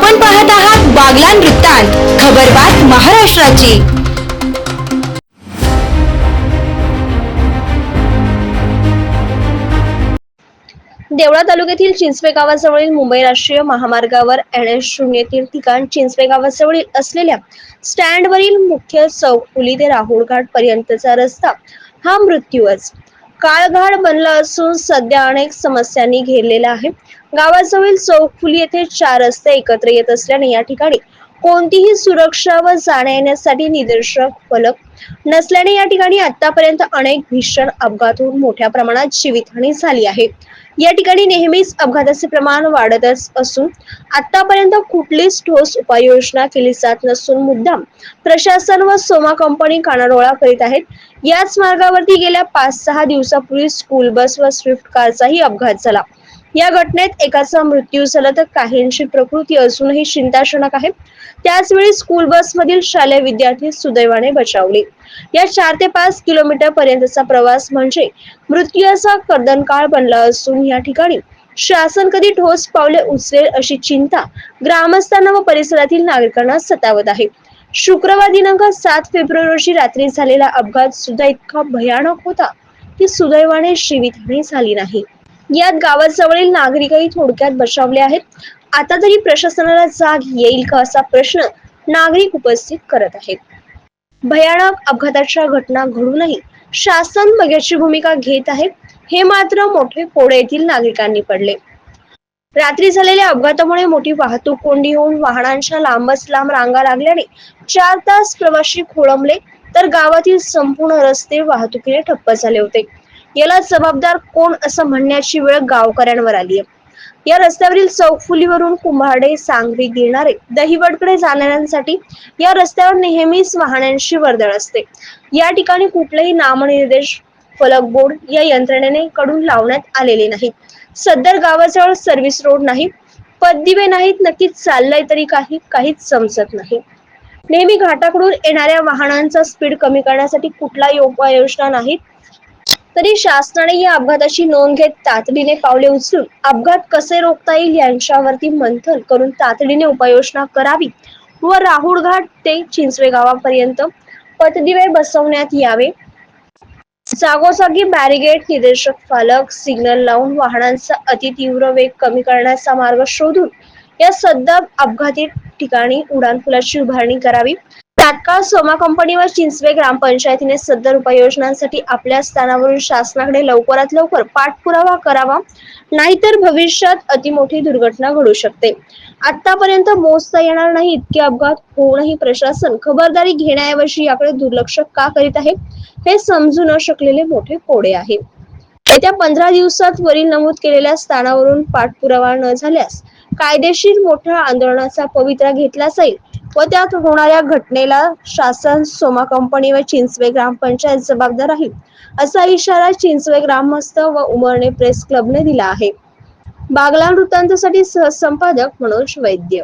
आपण पाहत आहात बागलान वृत्तांत खबरबात महाराष्ट्राची. देवळा तालुक्यातील चिंचवे गावाजवळील मुंबई राष्ट्रीय महामार्गावर एन एस शून्यतील ठिकाण चिंचवे गावाजवळील असलेल्या स्टँडवरील मुख्य चौक पुली ते राहुल घाट पर्यंतचा रस्ता हा मृत्यूच काळघाट बनला असून सध्या अनेक समस्यांनी घेरलेला आहे. गावाजवळील चौकफुली येथे चार रस्ते एकत्र येत असल्याने या ठिकाणी कोणतीही सुरक्षा व जाण्या येण्यासाठी निदर्शक फलक नसल्याने या ठिकाणी आतापर्यंत अनेक भीषण अपघात होऊन मोठ्या प्रमाणात जीवितहानी झाली आहे. या ठिकाणी नेहमीच अपघाताचे प्रमाण वाढतच असून आतापर्यंत कुठलीच ठोस उपाययोजना केली जात नसून मुद्दाम प्रशासन व सोमा कंपनी कानाडोळा करीत आहेत. याच मार्गावरती गेल्या पाच सहा दिवसापूर्वी स्कूल बस व स्विफ्ट कारचाही अपघात झाला. या घटनेत एकाचा मृत्यू झाला तर काहींची प्रकृती अजूनही चिंताजनक आहे. त्याचवेळी स्कूल बस मधील शालेय विद्यार्थी सुदैवाने बचावले. या चार ते पाच किलोमीटर पर्यंतचा प्रवास म्हणजे मृत्यूचा कर्दनकाळ बनला असून या ठिकाणी शासन कधी ठोस पावले उचलेल अशी चिंता ग्रामस्थांना व परिसरातील नागरिकांना सतावत आहे. शुक्रवार दिनांक सात फेब्रुवारी रोजी रात्री झालेला अपघात सुद्धा इतका भयानक होता की सुदैवाने जीवितहानी झाली नाही. यात गावाजवळील नागरिकही थोडक्यात बचावले आहेत. आता तरी प्रशासनाला जाग येईल का असा प्रश्न नागरिक उपस्थित करत आहेत. भयानक अपघाताच्या घटना घडूनही शासन बघ्याची भूमिका घेत आहे. हे मात्र मोठे कोडे येथील नागरिकांनी पडले. रात्री झालेल्या अपघातामुळे मोठी वाहतूक कोंडी होऊन वाहनांच्या लांबच लांब रांगा लागल्याने चार तास प्रवाशी खोळंबले तर गावातील संपूर्ण रस्ते वाहतुकीने ठप्प झाले होते. याला जबाबदार कोण असं म्हणण्याची वेळ गावकऱ्यांवर आली आहे. या रस्त्यावरील चौकफुलीवरून कुंभारडे सांगवी गिरणारे दहिवडकडे जाणाऱ्यांसाठी या रस्त्यावर नेहमीच वाहनांची वर्दळ असते. या ठिकाणी कुठलेही नामनिर्देश फलक बोर्ड या यंत्रणेने कडून लावण्यात आलेले नाही सदर गावाजवळ सर्व्हिस रोड नाही पददिवे नाहीत नक्की चाललंय तरी काही काहीच समजत नाही. नेहमी घाटाकडून येणाऱ्या वाहनांचा स्पीड कमी करण्यासाठी कुठलाही उपाययोजना नाहीत. तरी शासनाने या अपघाताची नोंद घेत तातडीने पावले उचलून अपघात कसे रोखता येईल यांच्यावरती मंथन करून तातडीने उपाययोजना करावी व राहुळ घाट ते चिंचवे गावापर्यंत पतदिवे बसवण्यात यावे. जागोजागी बॅरिगेड निदेशक फलक सिग्नल लावून वाहनांचा अतितीव्र वेग कमी करण्याचा मार्ग शोधून या सध्या अपघाती ठिकाणी उड्डाणपुलाची उभारणी करावी. तात्काळ सोमा कंपनी व चिंचवे ग्रामपंचायतीने सदर उपाययोजनांसाठी आपल्या स्थानावरून शासनाकडे लवकरात लवकर पाठपुरावा करावा. नाहीतर भविष्यात अतिमोठी दुर्घटना घडू शकते. आतापर्यंत मोजता येणार नाही इतके अपघात होऊनही प्रशासन खबरदारी घेण्याऐवजी याकडे दुर्लक्ष का करीत आहे हे समजू न शकलेले मोठे कोडे आहे. येत्या पंधरा दिवसात वरील नमूद केलेल्या स्थानावरून पाठपुरावा न झाल्यास कायदेशीर मोठ्या आंदोलनाचा पवित्रा घेतला जाईल. व त्यात होणाऱ्या घटनेला शासन सोमा कंपनी व चिंचवे ग्रामपंचायत जबाबदार आहे. असा इशारा चिंचवे ग्रामस्थ व उमरणे प्रेस क्लबने दिला आहे. बागला वृत्तांतासाठी सहसंपादक मनोज वैद्य.